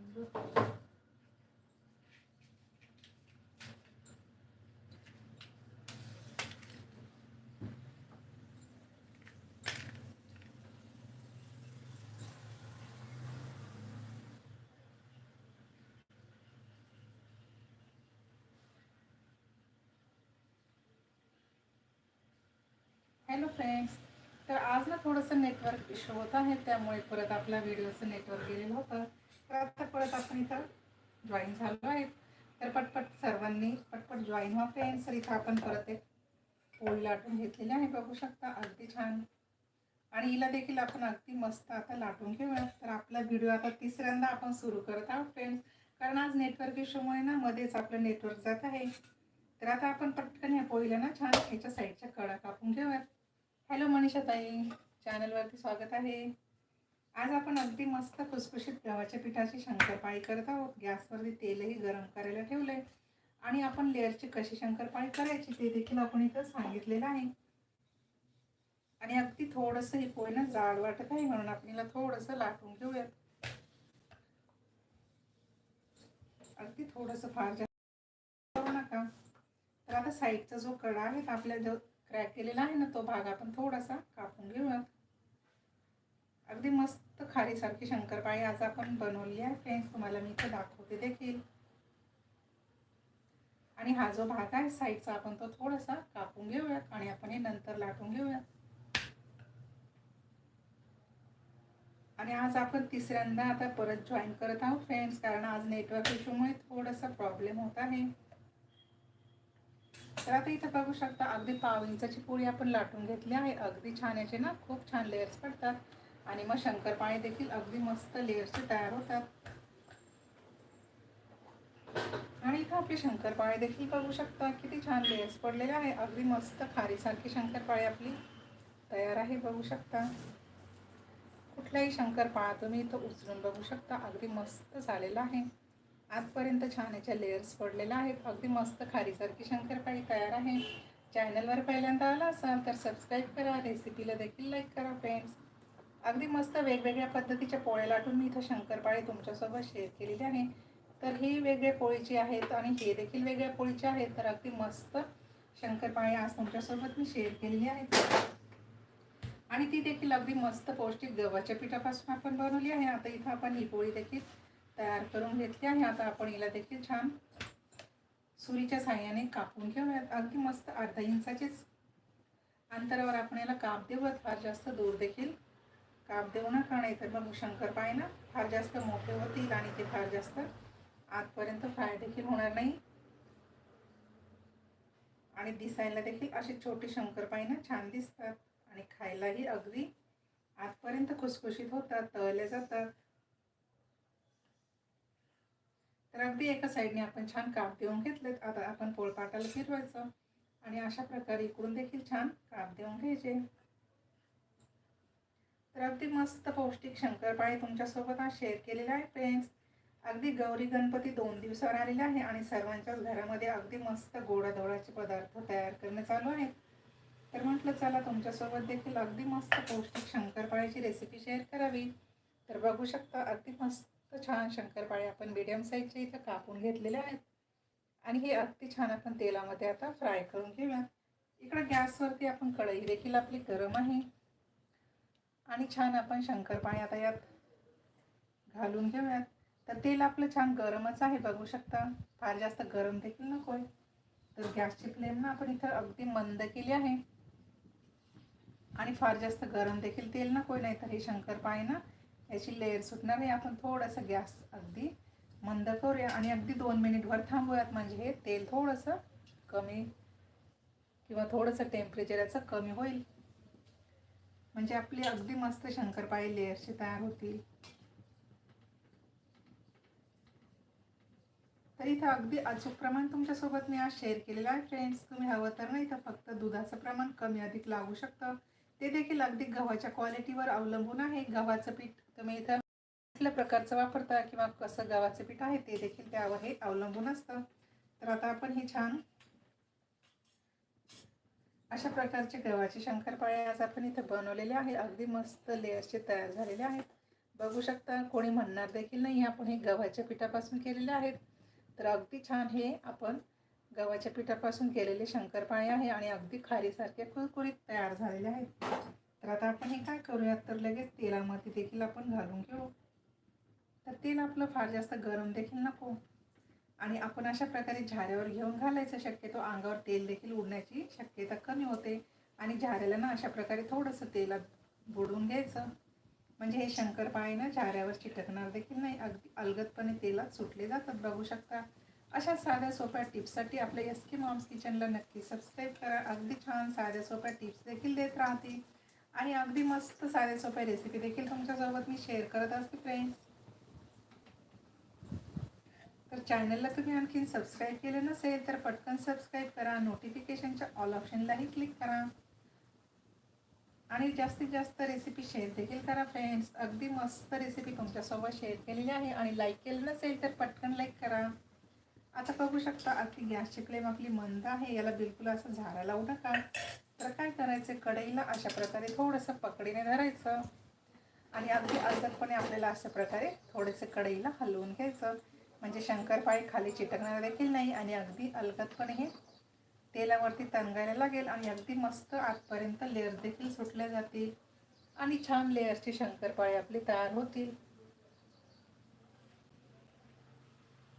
Hello friends तर आज ना थोडंसं नेटवर्क इश्यू होत आहे त्यामुळे परत आपला व्हिडिओचं नेटवर्क गेलेलं होतं. तर आता परत आपण इथं जॉईन झालो आहे. तर पटपट सर्वांनी पटपट जॉईन व्हा फ्रेंड्स तर इथं आपण परत एक पोळी लाटून घेतलेली आहे. बघू शकता अगदी छान. आणि हिला देखील आपण अगदी मस्त आता लाटून घेऊया. तर आपला व्हिडिओ आता तिसऱ्यांदा आपण सुरू करत आहोत फ्रेंड्स कारण आज नेटवर्क इश्यूमुळे ना मध्येच आपलं नेटवर्क जात आहे. तर आता आपण पटकन ह्या पोळीला ना छान ह्याच्या साईडच्या कडा कापून घेऊयात हॅलो मनीषा ताई चॅनलवरती स्वागत आहे. आज आपण अगदी मस्त खुसखुशीत गव्हाच्या पिठाची शंकरपाळी करत आहोत. गॅसवरती तेलही गरम करायला ठेवलं आहे आणि आपण लेअरची कशी शंकरपाळी करायची ते देखील आपण इथं सांगितलेलं आहे. आणि अगदी थोडंसं हे पोळी ना जाड वाटत आहे म्हणून आपण हिला थोडंसं लाटून घेऊयात. अगदी थोडंसं फार जास्त करू नका. तर आता साईडचा जो कडा आहे आपल्या जो क्रॅक केलेला आहे ना तो भाग आपण थोडासा कापून घेऊयात. अगदी मस्त खारीसारखी शंकरपाळी आज आपण बनवली आहे. फ्रेंड्स तुम्हाला मी इथे दाखवते देखील. आणि हा जो भाग आहे साईडचा आपण तो थोडासा कापून घेऊयात आणि आपण हे नंतर लाटून घेऊयात. आणि आज आपण तिसऱ्यांदा आता परत जॉईन करत आहोत फ्रेंड्स कारण आज नेटवर्क इश्यूमुळे थोडासा प्रॉब्लेम होत आहे. तर आता इथं बघू शकता अगदी पाव इंचाची पोळी आपण लाटून घेतली आहे. अगदी छान याचे ना खूप छान लेअर्स पडतात. आणि मग शंकरपाळे देखील अगदी मस्त लेअर्सचे तयार होतात. आणि इथं आपले शंकरपाळे देखील बघू शकता किती छान लेअर्स पडलेले आहे. अगदी मस्त खारीसारखी शंकरपाळे आपली तयार आहे बघू शकता. कुठलाही शंकरपाळा तुम्ही इथं उचलून बघू शकता. अगदी मस्त झालेला आहे. आजपर्यंत छान याच्या लेअर्स पडलेल्या आहेत. अगदी मस्त खारीसारखी शंकरपाळी तयार आहे. चॅनलवर पहिल्यांदा आला असाल तर सबस्क्राईब करा. रेसिपीला देखील लाईक करा फ्रेंड्स अगदी मस्त वेगवेगळ्या पद्धतीच्या पोळ्या लाटून मी इथं शंकरपाळे तुमच्यासोबत शेअर केलेली आहे. तर ही वेगळ्या पोळीची आहेत आणि हे देखील वेगळ्या पोळीचे आहेत तर अगदी मस्त शंकरपाळी आज तुमच्यासोबत मी शेअर केलेली आहे. आणि ती देखील अगदी मस्त पौष्टिक गव्हाच्या पिठापासून आपण बनवली आहे. आता इथं आपण ही पोळी देखील तयार करून घेतली आहे. आता आपण हिला देखील छान सुरीच्या साह्याने कापून घेऊयात. अगदी मस्त अर्धा इंचाचेच अंतरावर आपण याला काप देऊयात. फार जास्त दूर देखील काप देऊ नका नाही तर मग पाय ना फार जास्त मोठे होतील आणि ते फार जास्त आतपर्यंत फ्राय देखील होणार नाही. आणि दिसायला देखील अशी छोटी शंकरपाळी ना छान दिसतात आणि खायलाही अगदी आतपर्यंत खुसखुशीत होतात तळले जातात. तर अगदी एका साईडने आपण छान काप देऊन घेतलेत. आता आपण पोळपाटाला फिरवायचं आणि अशा प्रकारे इकडून देखील छान काप देऊन घ्यायचे. तर अगदी मस्त पौष्टिक शंकरपाळी तुमच्यासोबत आज शेअर केलेला आहे फ्रेंड्स अगदी गौरी गणपती दोन दिवसावर आलेला आहे आणि सर्वांच्याच घरामध्ये अगदी मस्त गोडाधोडाचे पदार्थ तयार करणं चालू आहे. तर म्हटलं चला तुमच्यासोबत देखील अगदी मस्त पौष्टिक शंकरपाळीची रेसिपी शेअर करावी. तर बघू शकता अगदी मस्त छान शंकरपाळे आपण मीडियम साईजचे इथं कापून घेतलेले आहेत. आणि हे अगदी छान आपण तेलामध्ये आता फ्राय करून घेऊया इकडं गॅसवरती आपण कढई देखील आपली गरम आहे. आणि छान आपण शंकरपाळे आता यात घालून घेऊयात. तर तेल आपलं छान गरमच आहे बघू शकता. फार जास्त गरम देखील नको आहे. तर गॅसची फ्लेम ना आपण इथं अगदी मंद केली आहे. आणि फार जास्त गरम देखील तेल नको आहे नाही तर हे शंकरपाळी ना याची लेअर सुटणार आहे. आपण थोडंसं गॅस अगदी मंद करूया. आणि अगदी दोन मिनिटभर थांबूयात म्हणजे हे तेल थोडंसं कमी किंवा थोडंसं टेम्परेचर याचं कमी होईल. म्हणजे आपली अगदी मस्त शंकरपाळी लेअरची तयार होतील. तर इथं अगदी अचूक प्रमाण तुमच्यासोबत मी आज शेअर केलेलं आहे. फ्रेंड्स तुम्ही हवं तर नाही इथं फक्त दुधाचं प्रमाण कमी अधिक लागू शकतं. ते देखील अगदी गव्हाच्या क्वालिटीवर अवलंबून आहे. गव्हाचं पीठ तुम्ही इथं कुठल्या प्रकारचं वापरता किंवा कसं गव्हाचं पीठ आहे ते देखील त्यावर हे अवलंबून असतं. तर आता आपण हे छान अशा प्रकारचे गव्हाचे शंकरपाळे आज आपण इथं बनवलेले आहे अगदी मस्त लेअर्सचे तयार झालेले आहेत. बघू शकता कोणी म्हणणार देखील नाही आपण हे गव्हाच्या पिठापासून केलेले आहेत. तर अगदी छान हे आपण गव्हाच्या पिठापासून केलेले शंकरपाळे आहे आणि अगदी खारीसारखे कुरकुरीत तयार झालेले आहेत. तर आता आपण हे काय करूयात? तर लगेच तेलामध्ये देखील आपण घालून घेऊ. तर तेल आपलं फार जास्त गरम देखील नको. आणि आपण अशा प्रकारे झाऱ्यावर घेऊन घालायचं शक्यतो. अंगावर तेल देखील उडण्याची शक्यता कमी होते. आणि झाऱ्याला ना अशा प्रकारे थोडंसं तेलात बुडवून घ्यायचं. म्हणजे हे शंकरपाळे ना झाऱ्यावर चिटकणार देखील नाही. अगदी अलगदपणे तेलात सुटले जातात बघू शकता. अशा साध्या सोप्या टिप्ससाठी आपल्या एस के मॉम्स किचनला नक्की सबस्क्राईब करा. अगदी छान साध्या सोप्या टिप्स देखील देत राहते आणि अगदी मस्त साध्या सोप्या रेसिपी देखील तुमच्यासोबत मी शेअर करत असते फ्रेंड्स तर चॅनलला तुम्ही आणखीन सबस्क्राईब केलं नसेल तर पटकन सबस्क्राईब करा. नोटिफिकेशनच्या ऑल ऑप्शनलाही क्लिक करा. आणि जास्तीत जास्त रेसिपी शेअर देखील करा फ्रेंड्स अगदी मस्त रेसिपी तुमच्यासोबत शेअर केलेली आहे आणि लाईक केलं नसेल तर पटकन लाईक करा. आता बघू शकता अगदी गॅसची फ्लेम आपली मंद आहे. याला बिलकुल असं झाडा लावू नका. तर काय करायचं? कढईला अशा प्रकारे थोडंसं पकडीने धरायचं. आणि अगदी अलगदपणे आपल्याला अशा प्रकारे थोडेसे कढईला हलवून घ्यायचं. म्हणजे शंकरपाळी खाली चिटकणार देखील नाही आणि अगदी अलगदपणे हे तेलावरती तणगायला लागेल आणि अगदी मस्त आतपर्यंत लेअर देखील सुटल्या जातील. आणि छान लेअरची शंकरपाळी आपली तयार होतील.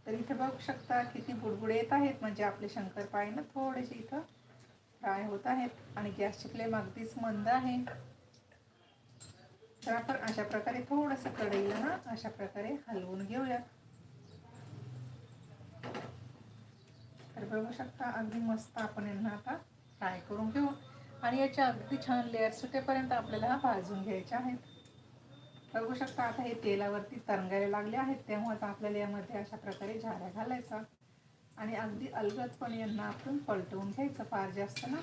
तर इथे बघू शकता किती बुडबुडे येत आहेत. म्हणजे आपले शंकरपाळी ना थोडेसे इथं फ्राय होत आहेत आणि गॅसची फ्लेम अगदीच मंद आहे. तर आपण अशा प्रकारे थोडंसं कढईला ना अशा प्रकारे हलवून घेऊया बघू शकता. अगदी मस्त आपण यांना आता फ्राय करून घेऊ. आणि याच्या अगदी छान लेअर सुटेपर्यंत आपल्याला भाजून घ्यायचे आहेत. बघू शकता आता हे तेलावरती तरंगायला लागले आहेत. तेव्हाच आपल्याला यामध्ये अशा प्रकारे झाऱ्या घालायचा. आणि अगदी अलगदपणे यांना आपण पलटवून घ्यायचं. फार जास्त ना.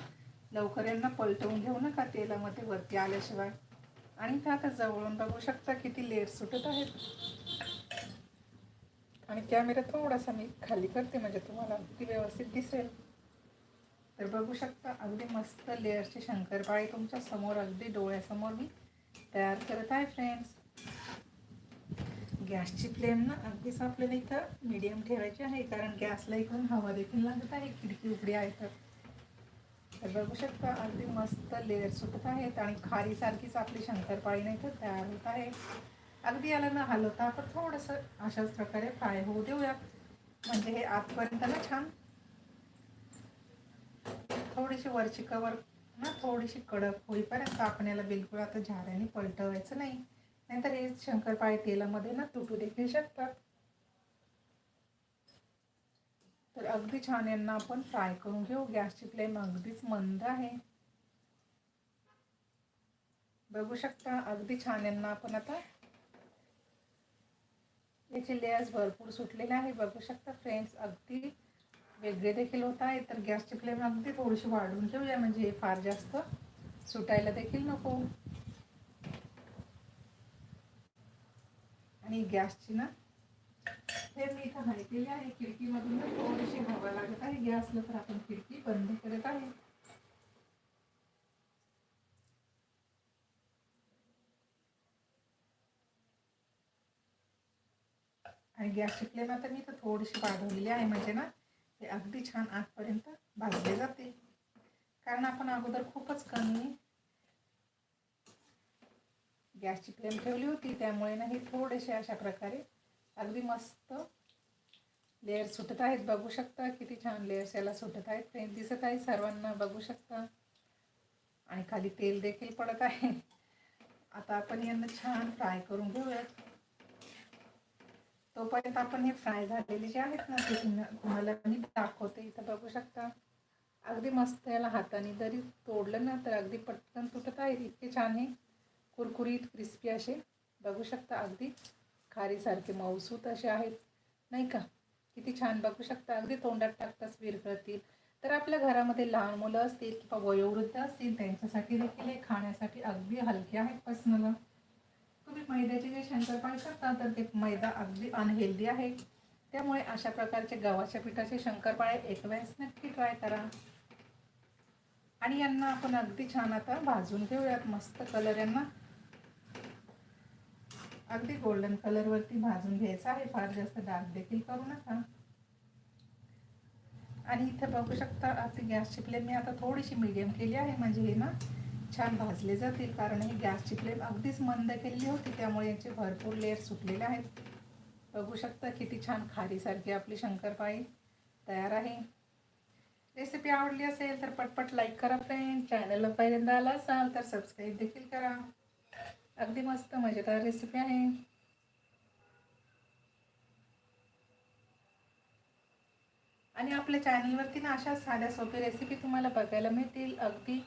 लवकर यांना पलटवून घेऊ नका तेलामध्ये वरती आल्याशिवाय. आणि ते आता जवळून बघू शकता किती लेअर सुटत आहेत. आणि कॅमेरा थोडासा मी खाली करते म्हणजे तुम्हाला अगदी व्यवस्थित दिसेल. तर बघू शकता अगदी मस्त लेअरचे शंकरपाळी तुमच्यासमोर अगदी डोळ्यासमोर मी तयार करत आहे फ्रेंड्स गॅसची फ्लेम ना अगदीच आपल्याला इथं मीडियम ठेवायची आहे कारण गॅसला इकडून हवा देखील लागत आहे खिडकी उघडी आहे तर. तर बघू शकता अगदी मस्त लेअर सुटत आहेत आणि खारीसारखीच आपली शंकरपाळी नाही तर तयार होत आहे. अगदी याला न हलवता आपण थोडंसं अशाच प्रकारे फ्राय होऊ देऊया म्हणजे हे आतपर्यंत ना छान. थोडीशी वरची कवर ना थोडीशी कडक होईपर्यंत आपण याला बिलकुल आता झाऱ्याने पलटवायचं नाही. नाहीतर हे शंकरपाळी तेलामध्ये ना तुटू देखील शकतात. तर अगदी छान यांना आपण फ्राय करून घेऊ. गॅसची फ्लेम अगदीच मंद आहे. बघू शकता अगदी छान यांना आपण आता याचे लेअर्स भरपूर सुटलेले आहे बघू शकता फ्रेंड्स अगदी वेगळे देखील होत आहे तर गॅसची फ्लेम अगदी थोडीशी वाढवून ठेवूया म्हणजे फार जास्त सुटायला देखील नको. आणि गॅसची ना हे मी इथं माहिती आहे. खिडकीमधून थोडीशी हवा लागत आहे. गॅसला तर आपण खिडकी बंद करत आहे. आणि गॅसची फ्लेम आता मी तर थोडीशी वाढवलेली आहे. म्हणजे ना ते अगदी छान आतपर्यंत भाजले जाते. कारण आपण अगोदर खूपच कमी गॅसची फ्लेम ठेवली होती. त्यामुळे ना हे थोडेसे अशा प्रकारे अगदी मस्त लेअर सुटत आहेत. बघू शकता किती छान लेअर्स याला सुटत आहेत. ते दिसत आहे सर्वांना बघू शकता. आणि खाली तेल देखील पडत आहे. आता आपण यांना छान फ्राय करून घेऊयात. तोपर्यंत आपण हे फ्राय झालेले जे आहेत ना ते तुम्हाला मी दाखवते. इथं बघू शकता. अगदी मस्त याला हाताने जरी तोडलं ना तर अगदी पटकन तुटत आहे. इतके छान हे कुरकुरीत क्रिस्पी असे. बघू शकता अगदी खारीसारखे मऊसूत असे आहेत. नाही का? किती छान बघू शकता. अगदी तोंडात टाकताच विरघळतील. तर आपल्या घरामध्ये लहान मुलं असतील किंवा वयोवृद्ध असतील त्यांच्यासाठी देखील हे खाण्यासाठी अगदी हलके आहेत पर्सनल तुम्ही मैद्याचे जे शंकरपाळी करता तर ते मैदा अगदी अनहेल्दी आहे. त्यामुळे अशा प्रकारचे गव्हाच्या पिठाचे शंकरपाळे एक वेळेस नक्की ट्राय करा. आणि यांना आपण अगदी छान आता भाजून घेऊयात. मस्त कलर यांना. अगदी गोल्डन कलरवरती भाजून घ्यायचं आहे. फार जास्त डार्क देखील करू नका. आणि इथे बघू शकता आता गॅसची फ्लेम मी आता थोडीशी मीडियम केली आहे. म्हणजे हे ना छान भाजले जातील कारण ही गॅसची फ्लेम अगदीच मंद केलेली होती त्यामुळे याचे भरपूर लेअर सुटलेले आहेत. बघू शकता किती छान खारीसारखी आपली शंकरपाळी तयार आहे. रेसिपी आवडली असेल तर पटपट लाईक करा फ्रेंड चॅनलला पहिल्यांदा आला असाल तर सबस्क्राईब देखील करा. अगदी मस्त मजेदार रेसिपी आहे. आणि आपल्या चॅनलवरती ना अशा साध्या सोपी रेसिपी तुम्हाला बघायला मिळतील. अगदी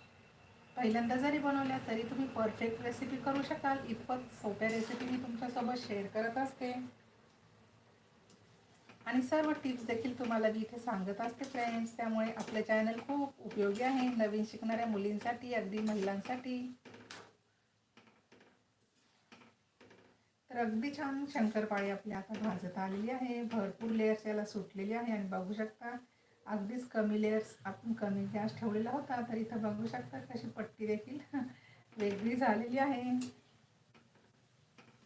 पहिल्यांदा जरी बनवल्या तरी तुम्ही परफेक्ट रेसिपी करू शकाल. इतपत सोप्या रेसिपी मी तुमच्यासोबत शेअर करत असते. आणि सर्व टिप्स देखील तुम्हाला मी इथे सांगत असते फ्रेंड्स त्यामुळे आपलं चॅनल खूप उपयोगी आहे. नवीन शिकणाऱ्या मुलींसाठी अगदी महिलांसाठी. तर अगदी छान शंकरपाळी आपली आता भाजत आलेली आहे. भरपूर लेअर्स याला सुटलेली आहे. आणि बघू शकता अगदीच कमी लेअर्स आपण कमी गॅस ठेवलेला होता. तर इथं बघू शकता कशी पट्टी देखील वेगळी झालेली आहे.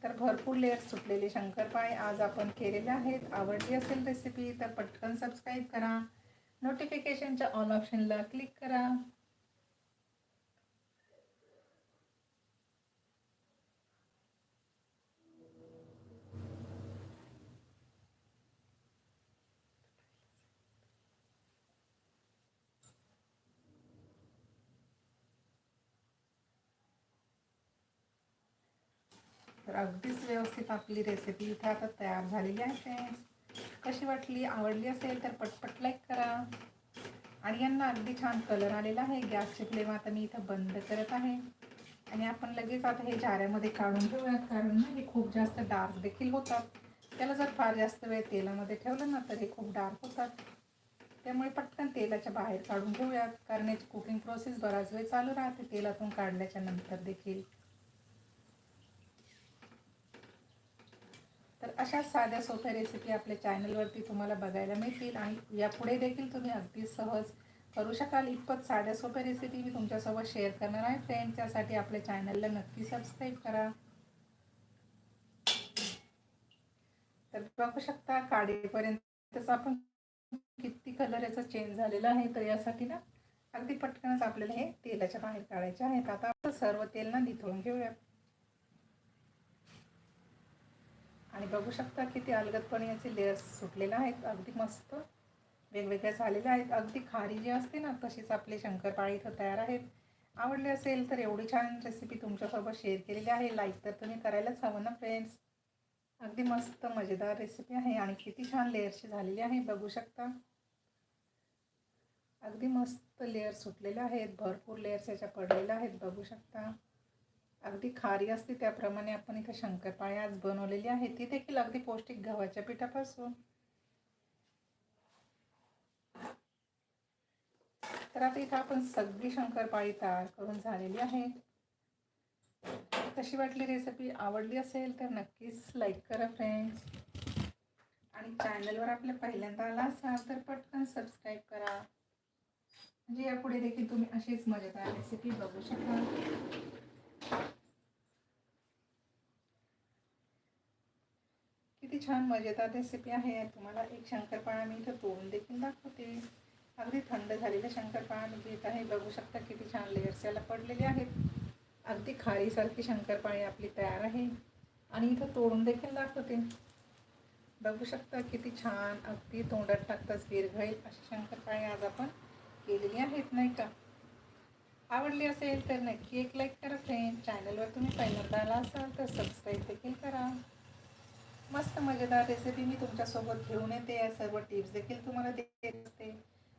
तर भरपूर लेअर्स सुटलेले शंकरपाळे आज आपण केलेले आहेत. आवडली असेल रेसिपी तर पटकन सबस्क्राईब करा. नोटिफिकेशनच्या ऑन ऑप्शनला क्लिक करा. तर अगदीच व्यवस्थित आपली रेसिपी इथं आता तयार झालेली आहे फ्रेंड्स कशी वाटली? आवडली असेल तर पटपट लाईक करा. आणि यांना अगदी छान कलर आलेला आहे. गॅसचे फ्लेम आता मी इथं बंद करत आहे. आणि आपण लगेच आता हे जाऱ्यामध्ये काढून ठेवूयात कारण ना हे खूप जास्त डार्क देखील होतात. त्याला जर फार जास्त वेळ तेलामध्ये ठेवलं ना तर हे खूप डार्क होतात. त्यामुळे पटकन तेलाच्या बाहेर काढून ठेवूयात कारण याची कुकिंग प्रोसेस बराच वेळ चालू राहते. तेलातून काढल्याच्या नंतर देखील. तर अशा साध्या सोप्या रेसिपी आपल्या चॅनलवरती तुम्हाला बघायला मिळतील आणि यापुढे देखील तुम्ही अगदी सहज करू शकाल. इतपत साध्या सोप्या रेसिपी मी तुमच्यासोबत शेअर करणार आहे. फ्रेंड त्यासाठी आपल्या चॅनलला नक्की सबस्क्राईब करा. तर बघू शकता काढेपर्यंतच आपण किती कलर याचा चेंज झालेला आहे तर यासाठी ना अगदी पटकनच आपल्याला हे तेलाच्या बाहेर काढायचे आहेत. आता आपण सर्व तेल ना निथळून घेऊया आणि बघू शकता किती अलगदपणे याचे लेअर्स सुटलेले आहेत. अगदी मस्त. वेगवेगळ्या झालेल्या आहेत. अगदी खारी जी असते ना तशीच आपले शंकरपाळी इथं तयार आहेत. आवडले असेल तर एवढी छान रेसिपी तुमच्यासोबत शेअर केलेली आहे. लाईक तर तुम्ही करायलाच हवं ना फ्रेंड्स अगदी मस्त मजेदार रेसिपी आहे आणि किती छान लेअर्सची झालेली आहे. बघू शकता. अगदी मस्त लेअर सुटलेले आहेत. भरपूर लेअर्स याच्या पडलेल्या आहेत. बघू शकता. अगदी खारी असते त्याप्रमाणे आपण इथं शंकरपाळी आज बनवलेली आहे. ती देखील अगदी पौष्टिक गव्हाच्या पिठापासून. तर आता इथं आपण सगळी शंकरपाळी तयार करून झालेली आहे. कशी वाटली रेसिपी आवडली असेल तर नक्कीच लाईक करा फ्रेंड्स आणि चॅनलवर आपल्या पहिल्यांदा आला असाल तर पटकन सबस्क्राईब करा. म्हणजे यापुढे देखील तुम्ही अशीच मजेदार रेसिपी बघू शकाल. छान मजेदार रेसिपी आहे. तुम्हाला एक शंकरपाळा मी इथं तोडून देखील दाखवते. अगदी थंड झालेला शंकरपाळा मी घेत आहे. बघू शकता किती छान लेअर्स याला पडलेले आहेत. अगदी खारीसारखी शंकरपाळी आपली तयार आहे. आणि इथं तोडून देखील दाखवते. बघू शकता किती छान अगदी तोंडात टाकताच विरघळेल अशी शंकरपाळी आज आपण केलेली आहेत नाही का? आवडली असेल तर नक्की एक लाईक करा फ्रेंड चॅनलवर तुम्ही पहिल्यांदा आला असाल तर सबस्क्राईब देखील करा. मस्त मजेदार रेसिपी मी तुमच्यासोबत घेऊन येते. या सर्व टिप्स देखील तुम्हाला देत असते.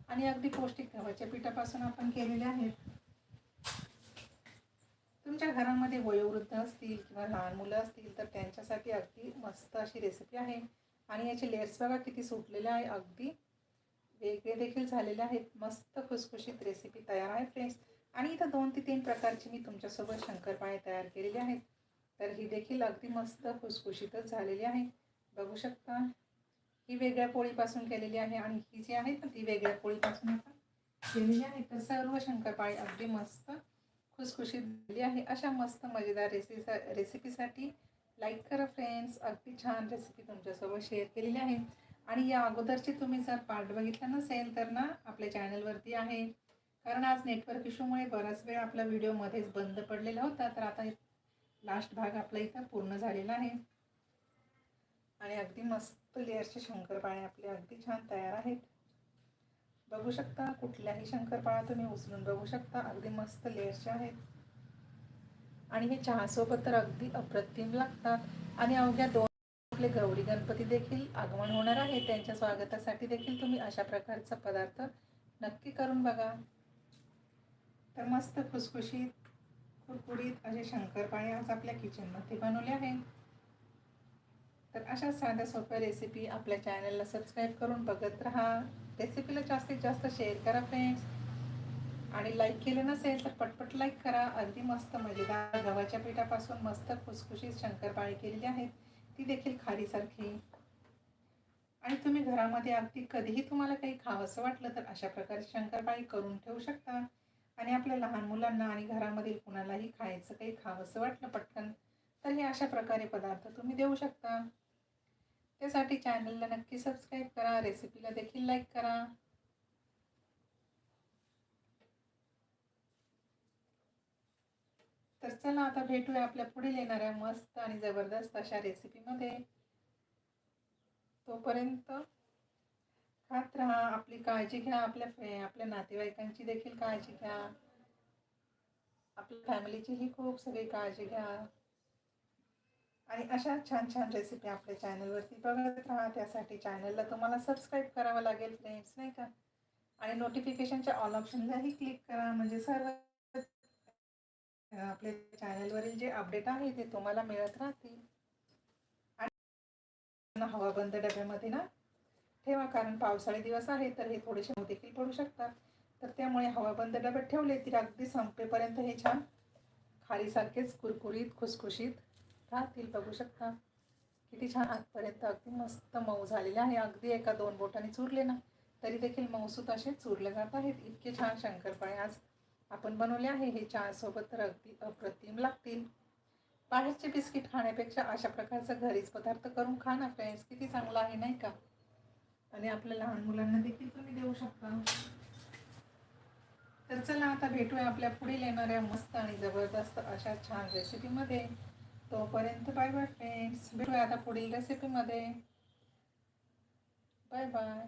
आणि अगदी पौष्टिक गव्हाच्या पिठापासून आपण केलेले आहेत. तुमच्या घरामध्ये वयोवृद्ध असतील किंवा लहान मुलं असतील तर त्यांच्यासाठी अगदी मस्त अशी रेसिपी आहे. आणि याचे लेअर्स बघा किती सुटलेले आहे. अगदी वेगळे देखील झालेले आहेत. मस्त खुसखुशीत रेसिपी तयार आहे फ्रेंड्स आणि इथं दोन ते तीन प्रकारची मी तुमच्यासोबत शंकरपाळे तयार केलेले आहेत. तर ही देखील अगदी मस्त खुसखुशीतच झालेली आहे. बघू शकता ही वेगळ्या पोळीपासून केलेली आहे आणि ही जी आहे ना ती वेगळ्या पोळीपासून आपण केलेली आहे. तर सर्व शंकरपाळी अगदी मस्त खुसखुशीत झाली आहे. अशा मस्त मजेदार रेसिपी रेसिपीसाठी लाईक करा फ्रेंड्स अगदी छान रेसिपी तुमच्यासोबत शेअर केलेली आहे. आणि या अगोदरची तुम्ही जर पार्ट बघितला नसेल तर ना आपल्या चॅनलवरती आहे. कारण आज नेटवर्क इश्यूमुळे बराच वेळ आपला व्हिडिओ मध्येच बंद पडलेला होता. तर आता लास्ट भाग आपला इथं पूर्ण झालेला आहे. आणि अगदी मस्त लेअरचे शंकरपाळे आपले अगदी छान तयार आहेत. बघू शकता कुठल्याही शंकरपाळा तुम्ही उचलून बघू शकता अगदी मस्त लेअरचे आहेत. आणि हे चहासोबत तर अगदी अप्रतिम लागतात. आणि अवघ्या दोन आपले गौरी गणपती देखील आगमन होणार आहे. त्यांच्या स्वागतासाठी देखील तुम्ही अशा प्रकारचा पदार्थ नक्की करून बघा. तर मस्त खुसखुशीत कुरकुरीत असे शंकरपाळे आज आपल्या किचनमध्ये बनवले आहे तर अशा साध्या सोप्या रेसिपी आपल्या चॅनलला सबस्क्राईब करून बघत राहा. रेसिपीला जास्तीत जास्त शेअर करा फ्रेंड्स आणि लाईक केलं नसेल तर पटपट लाईक करा. अगदी मस्त मजेदार गव्हाच्या पिठापासून मस्त खुसखुशीत शंकरपाळी केलेली आहेत. ती देखील खारीसारखी. आणि तुम्ही घरामध्ये अगदी कधीही तुम्हाला काही खावंसं वाटलं तर अशा प्रकारे शंकरपाळी करून ठेवू शकता. आणि आपल्या लहान मुलांना आणि घरामधील कुणालाही खायचं काही खावंसं वाटलं पटकन तर हे अशा प्रकारे पदार्थ तुम्ही देऊ शकता. त्यासाठी चॅनलला नक्की सबस्क्राईब करा रेसिपीला देखील लाईक करा. तर चला आता भेटूया आपल्या पुढील येणाऱ्या मस्त आणि जबरदस्त अशा रेसिपीमध्ये तोपर्यंत खात राहा आपली काळजी घ्या आपल्या आपल्या नातेवाईकांची देखील काळजी घ्या. आपल्या फॅमिलीचीही खूप सगळी काळजी घ्या. आणि अशा छान छान रेसिपी आपल्या चॅनलवरती बघत राहा. त्यासाठी चॅनलला तुम्हाला सबस्क्राईब करावं लागेल फ्रेंड्स नाही का? आणि नोटिफिकेशनच्या ऑल ऑप्शनलाही क्लिक करा. म्हणजे सर्व आपल्या चॅनलवरील जे अपडेट आहे ते तुम्हाला मिळत राहतील. आणि हवाबंद डब्यामध्ये ना ठेवा कारण पावसाळी दिवस आहे तर हे थोडेसे मऊ देखील पडू शकतात. तर त्यामुळे हवाबंद डब्यात ठेवले तर अगदी संपेपर्यंत हे छान खारीसारखेच कुरकुरीत खुसखुशीत राहतील बघू शकता. किती छान आतपर्यंत अगदी मस्त मऊ झालेले आहे. अगदी एका दोन बोटाने चुरले ना तरी देखील मऊसूत असे चुरले जात आहेत. इतके छान शंकरपाळे आज आपण बनवले आहे. हे चहासोबत तर अगदी अप्रतिम लागतील. बाहेरचे बिस्किट खाण्यापेक्षा अशा प्रकारचा घरीच पदार्थ करून खा ना फ्रेंड्स किती चांगला आहे नाही का? आणि आपल्या लहान मुलांना देखील तुम्ही देऊ शकता. तर चला आता भेटूया आपल्या पुढील येणाऱ्या मस्त आणि जबरदस्त अशा छान रेसिपीमध्ये तोपर्यंत बाय बाय फ्रेंड्स भेटूया आता पुढील रेसिपीमध्ये बाय बाय